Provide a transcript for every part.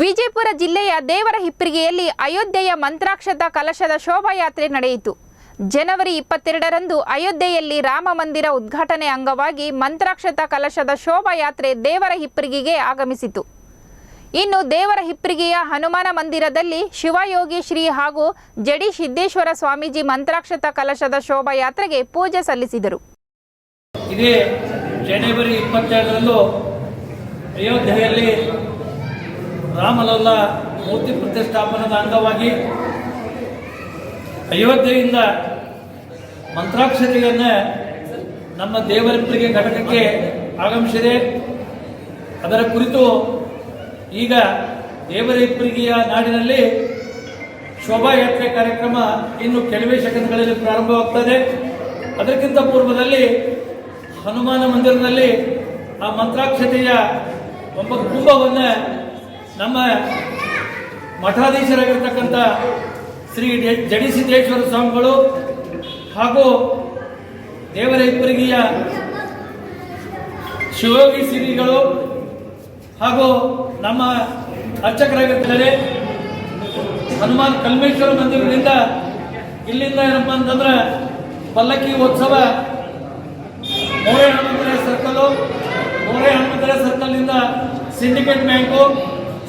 ವಿಜಯಪುರ ಜಿಲ್ಲೆಯ ದೇವರ ಹಿಪ್ಪರಿಗೆಯಲ್ಲಿ ಅಯೋಧ್ಯೆಯ ಮಂತ್ರಾಕ್ಷತ ಕಲಶದ ಶೋಭಾಯಾತ್ರೆ ನಡೆಯಿತು. ಜನವರಿ ಇಪ್ಪತ್ತೆರಡರಂದು ಅಯೋಧ್ಯೆಯಲ್ಲಿ ರಾಮ ಮಂದಿರ ಉದ್ಘಾಟನೆ ಅಂಗವಾಗಿ ಮಂತ್ರಾಕ್ಷತ ಕಲಶದ ಶೋಭಾಯಾತ್ರೆ ದೇವರ ಹಿಪ್ಪರಿಗೆಗೆ ಆಗಮಿಸಿತು. ಇನ್ನು ದೇವರ ಹಿಪ್ಪರಿಗೆಯ ಹನುಮಾನ ಮಂದಿರದಲ್ಲಿ ಶಿವಯೋಗಿ ಶ್ರೀ ಹಾಗೂ ಜಡಿ ಸಿದ್ದೇಶ್ವರ ಸ್ವಾಮೀಜಿ ಮಂತ್ರಾಕ್ಷತ ಕಲಶದ ಶೋಭಾಯಾತ್ರೆಗೆ ಪೂಜೆ ಸಲ್ಲಿಸಿದರು. ಇದೇ ಜನವರಿ ಇಪ್ಪತ್ತೆರಡರಂದು ಅಯೋಧ್ಯೆಯಲ್ಲಿ ರಾಮಲಲ್ಲ ಮೂರ್ತಿ ಪ್ರತಿಷ್ಠಾಪನದ ಅಂಗವಾಗಿ ಅಯೋಧ್ಯೆಯಿಂದ ಮಂತ್ರಾಕ್ಷತೆಯನ್ನು ನಮ್ಮ ದೇವರಿಬ್ಬರಿಗೆ ಘಟಕಕ್ಕೆ ಆಗಮಿಸಿದೆ. ಅದರ ಕುರಿತು ಈಗ ದೇವರಿಬ್ಬರಿಗೆಯ ನಾಡಿನಲ್ಲಿ ಶೋಭಾಯಾತ್ರೆ ಕಾರ್ಯಕ್ರಮ ಇನ್ನು ಕೆಲವೇ ಸೆಕೆಂಡ್ಗಳಲ್ಲಿ ಪ್ರಾರಂಭವಾಗ್ತದೆ. ಅದಕ್ಕಿಂತ ಪೂರ್ವದಲ್ಲಿ ಹನುಮಾನ ಮಂದಿರದಲ್ಲಿ ಆ ಮಂತ್ರಾಕ್ಷತೆಯ ಒಬ್ಬ ಕುಂಭವನ್ನು ನಮ್ಮ ಮಠಾಧೀಶರಾಗಿರ್ತಕ್ಕಂಥ ಶ್ರೀ ಜಡಿ ಜಡಿಸಿದ್ದೇಶ್ವರ ಸ್ವಾಮಿಗಳು ಹಾಗೂ ದೇವರ ಇಬ್ಬರಿಗೆಯ ಶಿವಯೋಗಿ ಶ್ರೀಗಳು ಹಾಗೂ ನಮ್ಮ ಅರ್ಚಕರಾಗಿರ್ತಾರೆ ಹನುಮಾನ್ ಕಲ್ಮೇಶ್ವರ ಮಂದಿರದಿಂದ ಇಲ್ಲಿಂದ ಏನಪ್ಪ ಅಂತಂದ್ರೆ ಪಲ್ಲಕ್ಕಿ ಉತ್ಸವ ಮೋರೆ ಹನುಮಂತರ ಸರ್ಕಲ್ಲು ಮೋರೆ ಹನುಮಂತರ ಸರ್ಕಲ್ನಿಂದ ಸಿಂಡಿಕೇಟ್ ಬ್ಯಾಂಕು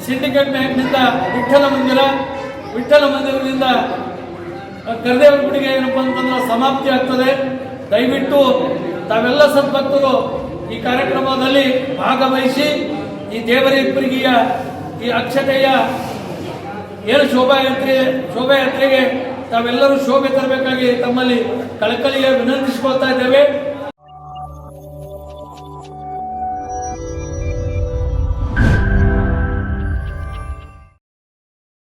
ಸಿಂಡಿಕೇಟ್ ಬ್ಯಾಂಕ್ನಿಂದ ವಿಠ್ಠಲ ಮಂದಿರ, ವಿಠ್ಠಲ ಮಂದಿರದಿಂದ ಕರದೇವರ ಗುಡಿಗೆ ಏನಪ್ಪ ಅಂತಂದ್ರೆ ಸಮಾಪ್ತಿ ಆಗ್ತದೆ. ದಯವಿಟ್ಟು ತಾವೆಲ್ಲ ಸದ್ಭಕ್ತರು ಈ ಕಾರ್ಯಕ್ರಮದಲ್ಲಿ ಭಾಗವಹಿಸಿ, ಈ ದೇವರ ಇಬ್ಬರಿಗೆಯ ಈ ಅಕ್ಷತೆಯ ಏನು ಶೋಭಾಯಾತ್ರೆ ಶೋಭಾಯಾತ್ರೆಗೆ ತಾವೆಲ್ಲರೂ ಶೋಭೆ ತರಬೇಕಾಗಿ ತಮ್ಮಲ್ಲಿ ಕಳಕಳಿಯ ವಿನಂತಿಸಿಕೊಳ್ತಾ ಇದ್ದೇವೆ.